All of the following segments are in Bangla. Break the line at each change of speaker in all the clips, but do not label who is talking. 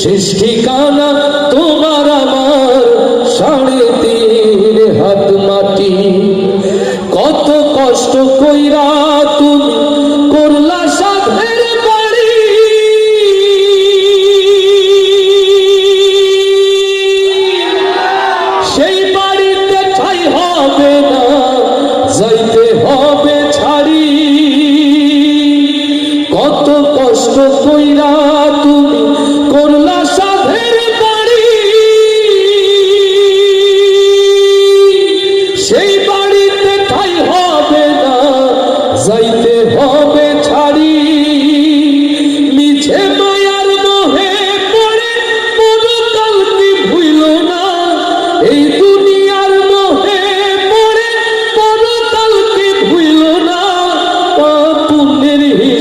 শেষ ঠিকানা তোমার আমার সাড়ে তিন হাত মাটি। কত কষ্ট কইরা তুমি বাড়ি। সেই বাড়িতে হবে না হবে কত কষ্ট কইরা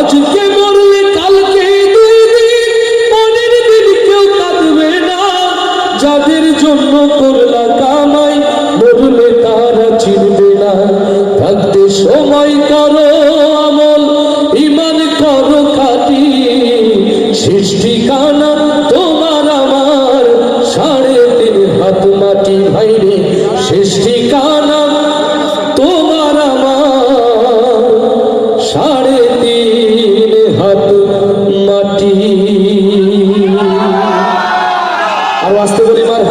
আজকে মরলে কালকে দিন কেউ কাঁদবে না। যাদের জন্য করলা কামাই, মরলে তারা চিনবে না। থাকতে সময় করো আমল, ইমান করো খাটি। শেষ তোমার আমার, সাড়ে তিন হাত মাটি ভাইরে। শেষ আসতে বলি মার